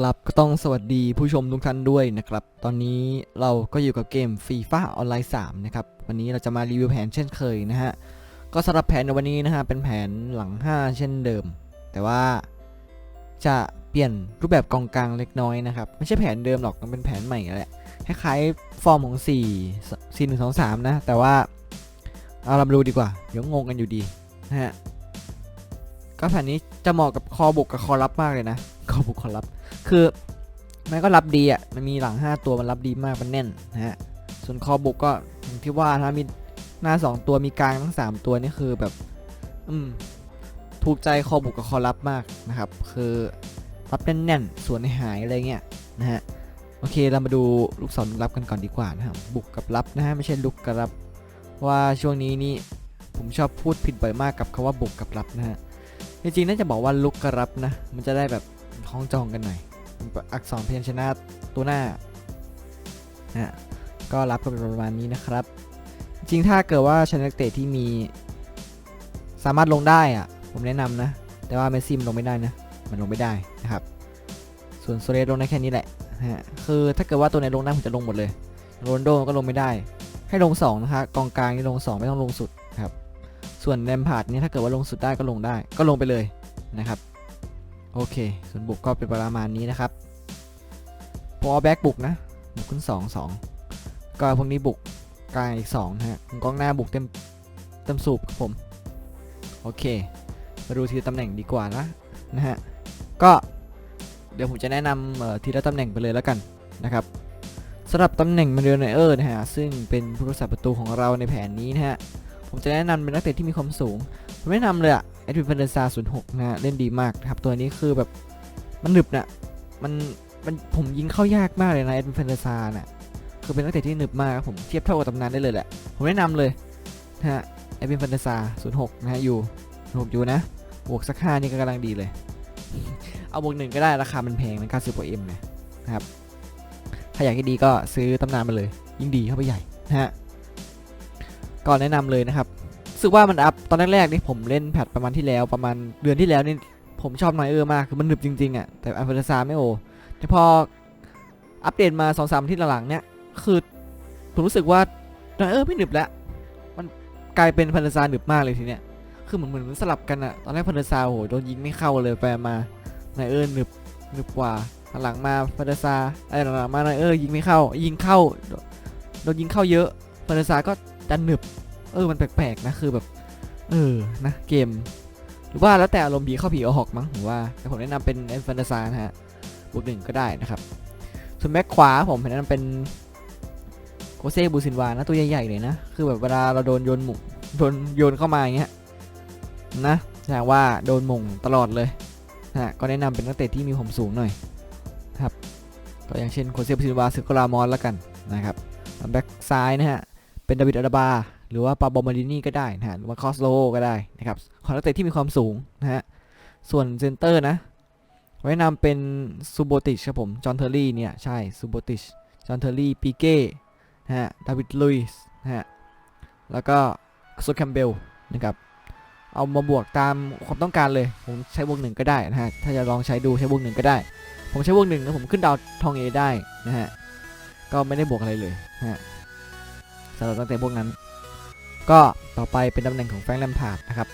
ครับก็ต้องสวัสดีผู้ชมทุกท่านด้วยนะครับ ตอนนี้เราก็อยู่กับเกมฟีฟ่าออนไลน์3นะครับ วันนี้เราจะมารีวิวแผนเช่นเคยนะฮะ ก็สำหรับแผนในวันนี้นะฮะ เป็นแผนหลัง 5 เช่นเดิม แต่ว่าจะเปลี่ยนรูปแบบกองกลางเล็กน้อยนะครับ ไม่ใช่แผนเดิมหรอก มันเป็นแผนใหม่แหละคล้ายๆฟอร์มของ 4 4 1 2 3 นะ แต่ว่าเอาเรามาดูดีกว่า เดี๋ยวงงกันอยู่ดีนะฮะ ก็แผนนี้จะเหมาะกับคอบุกกับคอรับมากเลยนะ คอบุกคอรับ คือมันก็รับดีอะมันมีหลัง 5 ตัวมันรับดีมากมันแน่นนะฮะส่วนคอบุกก็อย่างที่ว่านะมีหน้า 2 ตัวมีกลางทั้ง 3 ตัวนี่คือแบบ อืมถูกใจคอบุกกับคอรับมากนะครับ คือรับแน่นๆส่วนในหายอะไรเงี้ยนะฮะโอเคเรามาดูลูกศรรับกันก่อนดีกว่านะครับบุกกับรับนะฮะไม่ใช่ลุกกับรับเพราะว่าช่วงนี้นี่ผมชอบพูดผิดบ่อยมากกับคาว่าบุกกับรับนะฮะจริงๆน่าจะบอกว่าลุกกับรับนะ มันจะได้แบบคล้องจองกันหน่อย อักษรพยัญชนะตัวหน้านะฮะก็รับก็เป็นประมาณนี้นะครับ จริงถ้าเกิดว่าชนะเตะที่มีสามารถลงได้อะผมแนะนำนะ แต่ว่าเมสซี่มันลงไม่ได้นะ มันลงไม่ได้นะครับ ส่วนโซเลสลงได้แค่นี้แหละนะฮะคือถ้าเกิดว่าตัวไหนลงได้ผมจะลงหมดเลยโรนโดก็ลงไม่ได้ ให้ลง2นะคะกองกลางนี่ลง 2 ไม่ต้องลงสุดครับ ส่วนแรมพาร์ดนี่ถ้าเกิดว่าลงสุดได้ก็ลงได้ ก็ลงไปเลยนะครับ โอเค ส่วนบุกก็เป็นประมาณนี้นะครับพอแบ็กบุกนะบุกขึ้น2 2ก็พวกนี้บุกกลางอีก2นะฮะกองหน้าบุกเต็มเต็มสูบครับผมโอเค มาดูทีละตำแหน่งดีกว่านะนะฮะก็เดี๋ยวผมจะแนะนำทีละตำแหน่งไปเลยแล้วกันนะครับสำหรับตำแหน่งมาเดลเนเออร์นะฮะซึ่งเป็นผู้รักษาประตูของเราในแผนนี้นะฮะผมจะแนะนำเป็นนักเตะที่มีความสูงผมแนะนำเลยอะ ดวินเฟนเดซา06นะฮะเล่นดีมากนะครับตัวนี้คือแบบมันหนึบนะมันมันผมยิงเข้ายากมากเลยนะเอ็ดวินเฟนเดซาน่ะคือเป็นนักเตะที่หนึบมากครับผมเทียบเท่ากับตำนานได้เลยแหละ ผมแนะนำเลยนะฮะเอ็ดวินเฟนเดซา06นะฮะอยู่06อยู่นะบวกสักห้านี่ก็กำลังดีเลย เอาบวกหนึ่งก็ได้ราคามันแพงมัน90กว่าเอ็มเลยนะครับถ้าอยากให้ดีก็ซื้อตำนานมาเลย ยิ่งดีเข้าไปใหญ่นะฮะก่อนแนะนำเลยนะครับ รู้สึกว่ามันอัพตอนแรกๆนี่ผมเล่นแพทประมาณที่แล้วประมาณเดือนที่แล้วนี่ผมชอบนอยเออร์มากคือมันหนึบจริงๆอะแต่อันเฟรซาไม่โอแต่พออัปเดตมา2องสามที่หลังๆเนี่ยคือผมรู้สึกว่านอยเออร์ไม่หนึบแล้ว มันกลายเป็นพันธซาหนึบมากเลยทีเนี้ยคือเหมือนเหมือนสลับกันอะตอนแรกพันธซาโอ้โหโดนยิงไม่เข้าเลยไปมานอยเออร์หนึบหนึบกว่าหลังมาพันธซาไอ้หลังมานอยเออร์ยิงไม่เข้า ยิงเข้าโดนยิงเข้าเยอะพันธซาก็ดันหนึบ เออมันแปลกๆนะคือแบบ เออนะเกม หรือว่าแล้วแต่อารมณ์ผีเข้าผีเอาหอกมั้งผมว่าแต่ผมแนะนำเป็นเอ็นฟันเดซานะฮะบวกหนึ่งก็ได้นะครับส่วนแบ็คขวาผมแนะนำเป็นโกเซ่บูซินวานะตัวใหญ่ๆเลยนะคือแบบเวลาเราโดนโยนหมุโดนโยนเข้ามาอย่างเงี้ยนะแสดงว่าโดนม่งตลอดเลยนะฮะก็แนะนำเป็นนักเตะที่มีความสูงหน่อยครับก็อย่างเช่นโคเซ่บูซินวาซึโกลามอนแล้วกันนะครับแบ็คซ้ายนะฮะ เป็นดาวิดอาราบา หรือว่าปาบอมาดินี่ก็ได้นะฮะหรือว่าคอสโลก็ได้นะครับขอนักเตะที่มีความสูงนะฮะส่วนเซนเตอร์นะ ไว้นำเป็นซูโบติชครับผมจอห์นเทอร์รี่เนี่ยใช่ซูโบติชจอห์นเทอร์รี่ปีเก้นะฮะดาวิดลุยส์นะฮะแล้วก็โซแคมเบลนะครับเอามาบวกตามความต้องการเลย ผมใช้บวกหนึ่งก็ได้นะฮะ ถ้าจะลองใช้ดูใช้บวกหนึ่งก็ได้ ผมใช้บวกหนึ่งแล้วผมขึ้นดาวทองเอได้นะฮะ ก็ไม่ได้บวกอะไรเลยนะฮะสำหรับตั้งแต่พวกนั้น ก็ต่อไปเป็นตำแหน่งของแฟรงค์แลมพาร์ดนะครับ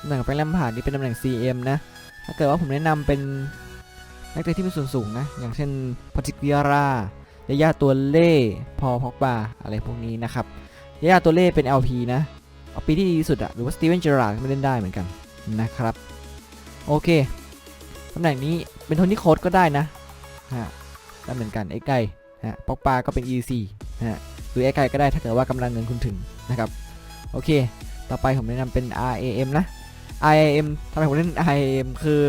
ตำแหน่งแฟรงค์แลมพาร์ดนี่เป็นตำแหน่ง CM นะ ถ้าเกิดว่าผมแนะนำเป็นนักเตะที่มีส่วนสูงนะ อย่างเช่นพาติกวิารายาย่าตัวเล่ พอพอกบาอะไรพวกนี้นะครับยาย่าตัวเล่เป็น LP นะเอาปีที่ดีที่สุดอะหรือว่าสตีเวนเจอราร์ดไม่เล่นได้เหมือนกันนะครับ โอเคตำแหน่งนี้เป็นโทนี่โค้ดก็ได้นะฮะได้เหมือนกันไอ้ไก่ฮะปอกบาก็เป็น EC ฮะ รือไอ้ไก่ก็ได้ถ้าเกิดว่ากำลังเงินคุณถึงนะครับโอเค ต่อไปผมแนะนำเป็น RAM นะ RAM ทำไมผมเล่น RAM คือ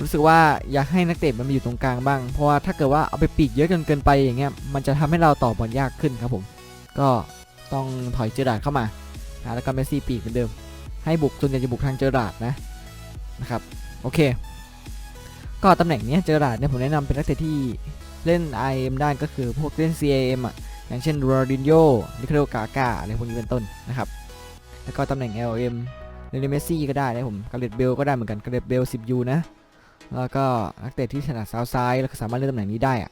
รู้สึกว่าอยากให้นักเตะมันมาอยู่ตรงกลางบ้าง เพราะว่าถ้าเกิดว่าเอาไปปีกเยอะเกินเกินไปอย่างเงี้ย มันจะทำให้เราต่อบอลยากขึ้นครับผม ก็ต้องถอยเจอราร์ดเข้ามานะแล้วก็เมสซี่ปีกเหมือนเดิม ให้บุกส่วนใหญ่จะบุกทางเจอราร์ดนะนะครับ โอเค ก็ตำแหน่งนี้เจอราร์ดเนี่ยผมแนะนำเป็นนักเตะที่เล่น IM ได้ก็คือพวกเล่น CAM อะ อย่างเช่นโรดินโยนิโคลกากาอะไรพวกนี้เป็นต้นนะครับ แล้วก็ตำแหน่ง LM เรนเมซี่ก็ได้นะผมกาเลตเบลก็ได้เหมือนกันกาเลตเบล 10U นะ แล้วก็นักเตะที่ถนัดซ้ายซ้ายแล้วก็สามารถเล่นตำแหน่งนี้ได้อะ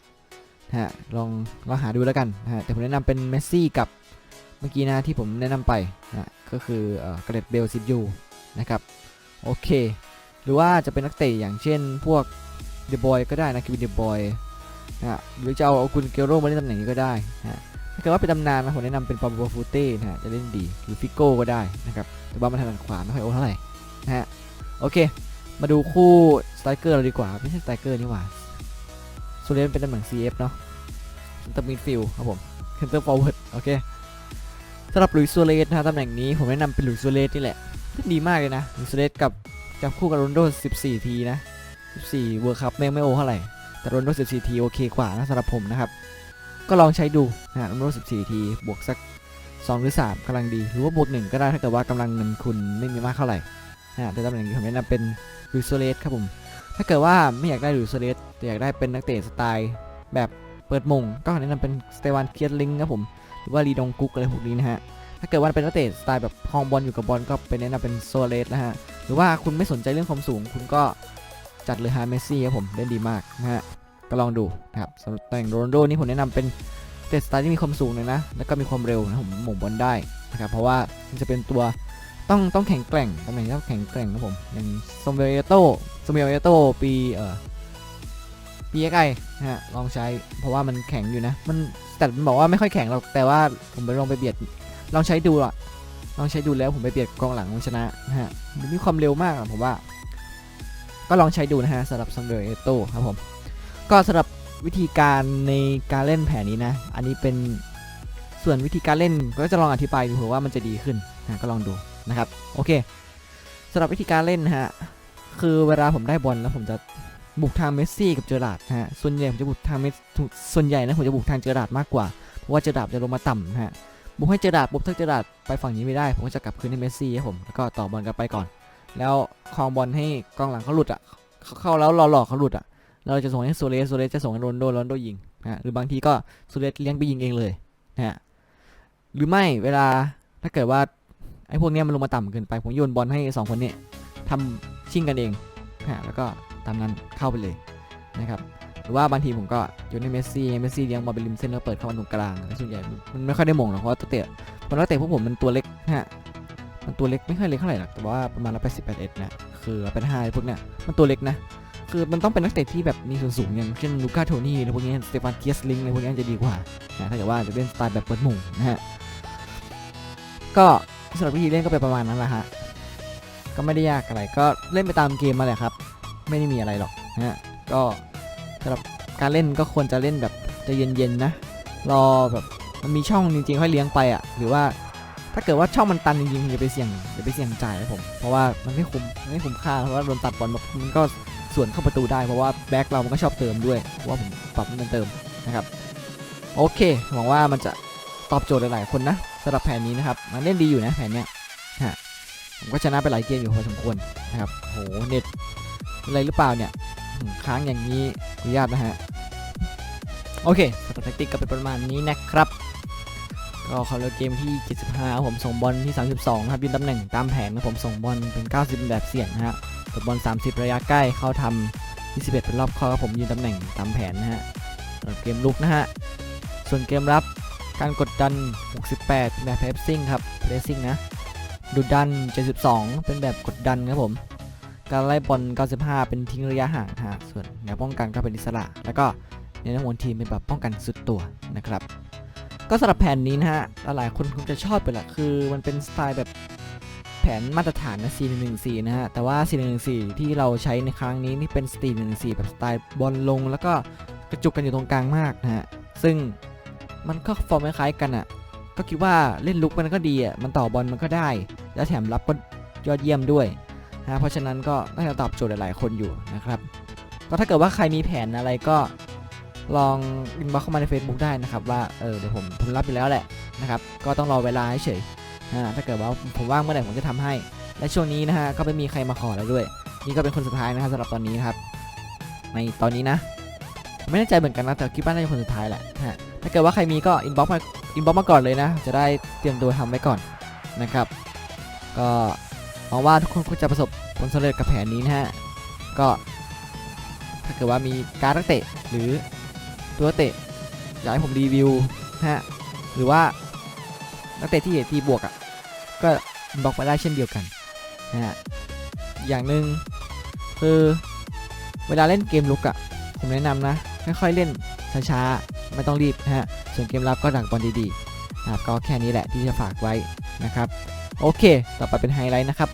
ฮะลองลองหาดูแล้วกันฮะแต่ผมแนะนำเป็นเมสซี่กับเมื่อกี้นะที่ผมแนะนำไปนะก็คือเอ่อกระเด็ดเบลซิดยูนะครับโอเค หรือว่าจะเป็นนักเตะอย่างเช่นพวกเดบอยก็ได้นะคิวินเดบอย นะหรือจะเอาเอากุนเกโรมาเล่นตำแหน่งนี้ก็ได้นะฮะถ้าเกิดว่าเป็นตำนานนะผมแนะนำเป็นปาโบฟูเต้นะฮะจะเล่นดีหรือฟิโก้ก็ได้นะครับแต่ว่ามันถนัดขวาไม่ค่อยโอเท่าไหร่นะฮะโอเค มาดูคู่สไตรเกอร์เราดีกว่าไม่ใช่สไตรเกอร์นี่หว่าโซเลนเป็นตำแหน่ง CF เนาะเซนเตอร์มิดฟิลด์ครับผมเซนเตอร์ฟอร์เวิร์ดโอเคสำหรับหลุยส์โซเลสนะตำแหน่งนี้ผมแนะนำเป็นหลุยส์โซเลสนี่แหละเล่นดีมากเลยนะลุยส์โซเลสกับจับคู่กับโรนโด 14 ทีนะ 14 เวิร์คัพแม่งไม่โอเท่าไหร่ แต่โรนลโด14ทีโอเคกว่านะสำหรับผมนะครับ ก็ลองใช้ดูนะฮะโรนลโด14ทีบวกสัก 2 หรือ 3กำลังดี หรือว่าบวก 1 ก็ได้ถ้าเกิดว่ากำลังเงินคุณไม่มีมากเท่าไหร่นะฮะแต่ตำแหน่งนี้ผมแนะนำเป็นหรือโซเลสครับผม ถ้าเกิดว่าไม่อยากได้หรือโซเลสแต่อยากได้เป็นนักเตะสไตล์แบบเปิดมง ก็แนะนำเป็นสเตวานเคียร์ลิงครับผม หรือว่ารีดองกุ๊กอะไรพวกนี้นะฮะถ้าเกิดว่าเป็นนักเตะสไตล์แบบคลองบอลอยู่กับบอลก็เป็นแนะนำเป็นโซเลสนะฮะ หรือว่าคุณไม่สนใจเรื่องความสูง คุณก็ จัดเลยฮะเมซี่ครับผมเล่นดีมากนะฮะก็ลองดูนะครับสำหรับตำแหน่งโรนโดนี่ผมแนะนำเป็นเตะสไตล์ที่มีความสูงหน่อยนะ แล้วก็มีความเร็วนะผมหม่งบอลได้นะครับเพราะว่ามันจะเป็นตัวต้องต้องแข็งแกร่งตำแหน่งที่ต้องแข็งแกร่งครับผมอย่างซมเบเอโตซมเบเอโตปีเอ่อปีไกนะฮะลองใช้เพราะว่ามันแข็งอยู่นะ มันแต่มันบอกว่าไม่ค่อยแข็งหรอกแต่ว่าผมไปลองไปเบียดลองใช้ดูอะลองใช้ดูแล้วผมไปเบียดกองหลังมันชนะนะฮะมันมีความเร็วมากผมว่า ก็ลองใช้ดูนะฮะสำหรับซมเบเอโต้ครับผมก็สำหรับวิธีการในการเล่นแผนนี้นะ อันนี้เป็นส่วนวิธีการเล่นก็จะลองอธิบายดูเผื่อว่ามันจะดีขึ้นนะก็ลองดูนะครับโอเคสำหรับวิธีการเล่นนะฮะคือเวลาผมได้บอลแล้วผมจะบุกทางเมสซี่กับเจอร์ราดนะฮะส่วนใหญ่ผมจะบุกทางเมสส่วนใหญ่นะผมจะบุกทางเจอร์ราดมากกว่าเพราะว่าเจอร์ราดจะลงมาต่ำนะฮะบุกให้เจอร์ราดปุ๊บถ้าเจอร์ราดไปฝั่งนี้ไม่ได้ ผมก็จะกลับคืนให้เมสซี่ครับผมแล้วก็ต่อบอลกลับไปก่อน แล้วคลองบอลให้กองหลังเขาหลุดอะเขาเข้าแล้วรอหลอกเขาหลุดอะเราจะส่งให้โซเลสโซเลสจะส่งให้โรนโดโรนโดยิงนะฮะหรือบางทีก็โซเลสเลี้ยงไปยิงเองเลยนะฮะหรือไม่เวลาถ้าเกิดว่าไอ้พวกเนี้ยมันลงมาต่ำเกินไปผมโยนบอลให้สองคนเนี้ยทำชิงกันเองนะฮะแล้วก็ตามนั้นเข้าไปเลยนะครับหรือว่าบางทีผมก็โยนให้เมสซี่เมสซี่เลี้ยงบอลไปริมเส้นแล้วเปิดเข้ามาตรงกลางส่วนใหญ่มันไม่ค่อยได้มงหรอกเพราะตัวเตะเพราะนักเตะพวกผมมันตัวเล็กนะฮะ มันตัวเล็กไม่ค่อยเล็กเท่าไหร่หรอกแต่ว่าประมาณร้อยแปดสิบแปดเอ็ดนะคือเป็นห้าพวกเนี้ยมันตัวเล็กนะคือมันต้องเป็นนักเตะที่แบบมีส่วนสูงอย่างเช่นลูก้าโทนี่หรือพวกนี้สเตฟานเกียสลิงอะไรพวกนี้จะดีกว่านะถ้าเกิดว่าจะเล่นสไตล์แบบเปิดหมุงนะฮะก็สำหรับวิธีเล่นก็เป็นประมาณนั้นแหละฮะก็ไม่ได้ยากอะไรก็เล่นไปตามเกมมาแหละครับ ไม่ได้มีอะไรหรอกนะฮะก็สำหรับการเล่นก็ควรจะเล่นแบบจะเย็นๆนะรอแบบมันมีช่องจริงๆค่อยเลี้ยงไปอะหรือว่า ถ้าเกิดว่าช่องมันตันจริงๆอย่าไปเสี่ยงอย่าไปเสี่ยงจ่ายนะผม เพราะว่ามันไม่คุ้มไม่คุ้มค่าเพราะว่าโดนตัดบอลมามันก็ส่วนเข้าประตูได้เพราะว่าแบ็คเรามันก็ชอบเติมด้วยเพราะว่าผมปรับมันเติมนะครับโอเคหวังว่ามันจะตอบโจทย์หลายๆคนนะสำหรับแผนนี้นะครับมันเล่นดีอยู่นะแผนเนี้ยฮะผมก็ชนะไปหลายเกมอยู่พอสมควรนะครับโหเน็ตอะไรหรือเปล่าเนี่ยค้างอย่างนี้อนุญาตนะฮะโอเคสำหรับแทคติกก็เป็นประมาณนี้นะครับ ก็เขาเลือกเกมที่ 75 ผมส่งบอลที่ 32 นะครับยืนตำแหน่งตามแผนนะผมส่งบอลเป็น 90 แบบเสี่ยงนะฮะกดบอล 30 ระยะใกล้เข้าทำ21 เป็นรอบเข้าครับผมยืนตำแหน่งตามแผนนะฮะสำหรับเกมลุกนะฮะ ส่วนเกมรับการกดดัน 68เป็นแบบเพสซิ่งครับเพสซิ่งนะดุดัน 72 เป็นแบบกดดันครับผม การไล่บอล 95 เป็นทิ้งระยะห่างฮะส่วนแนวป้องกันก็เป็นอิสระ แล้วก็ในนักมวยทีมเป็นแบบป้องกันสุดตัวนะครับ ก็สำหรับแผนนี้นะฮะ หลายๆคนคงจะชอบไปละคือมันเป็นสไตล์แบบแผนมาตรฐานนะ4-1-1-4 นะฮะ แต่ว่า4-1-1-4 ที่เราใช้ในครั้งนี้นี่เป็น4-1-1-4 แบบสไตล์บอลลง แล้วก็กระจุกกันอยู่ตรงกลางมากนะฮะ ซึ่งมันก็ฟอร์มคล้ายๆกันอะ ก็คิดว่าเล่นลุกมันก็ดีอะ มันต่อบอลมันก็ได้ แล้วแถมรับก็ยอดเยี่ยมด้วยนะเพราะฉะนั้นก็น่าจะตอบโจทย์หลายๆคนอยู่นะครับ ก็ถ้าเกิดว่าใครมีแผนอะไรก็ ลองอินบ็อกเข้ามาใน Facebook ได้นะครับว่าเออเดี๋ยวผมผมรับอยู่แล้วแหละนะครับก็ต้องรอเวลาให้เฉยอ่าถ้าเกิดว่าผมว่างเมื่อไหร่ผมจะทำให้ และช่วงนี้นะฮะก็ไม่มีใครมาขอแล้วด้วย นี่ก็เป็นคนสุดท้ายนะครับสำหรับตอนนี้ครับ ในตอนนี้นะ ไม่แน่ใจเหมือนกันนะแต่คิดว่าน่าจะคนสุดท้ายแหละฮะถ้าเกิดว่าใครมีก็อินบ็อกมาอินบ็อกมาก่อนเลยนะ จะได้เตรียมตัวทำไว้ก่อนนะครับ ก็หวังว่าทุกคนจะประสบผลสำเร็จกับแผนนี้นะฮะก็ถ้าเกิดว่ามีการดนักเตะหรือ ตัวเตะอยากให้ผมรีวิวนะฮะหรือว่านักเตะที่ตีบวกอะ่ะก็บล็อกมาได้เช่นเดียวกันนะฮะอย่างหนึ่งคือเวลาเล่นเกมลุกอะ่ะผมแนะนำนะค่อยๆเล่นช้าๆไม่ต้องรีบนะฮะส่วนเกมรับก็ดักบอลดีๆนะก็แค่นี้แหละที่จะฝากไว้นะครับ โอเค ต่อไปเป็นไฮไลท์นะครับ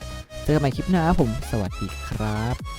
เจอกันใหม่คลิปหน้าผม สวัสดีครับ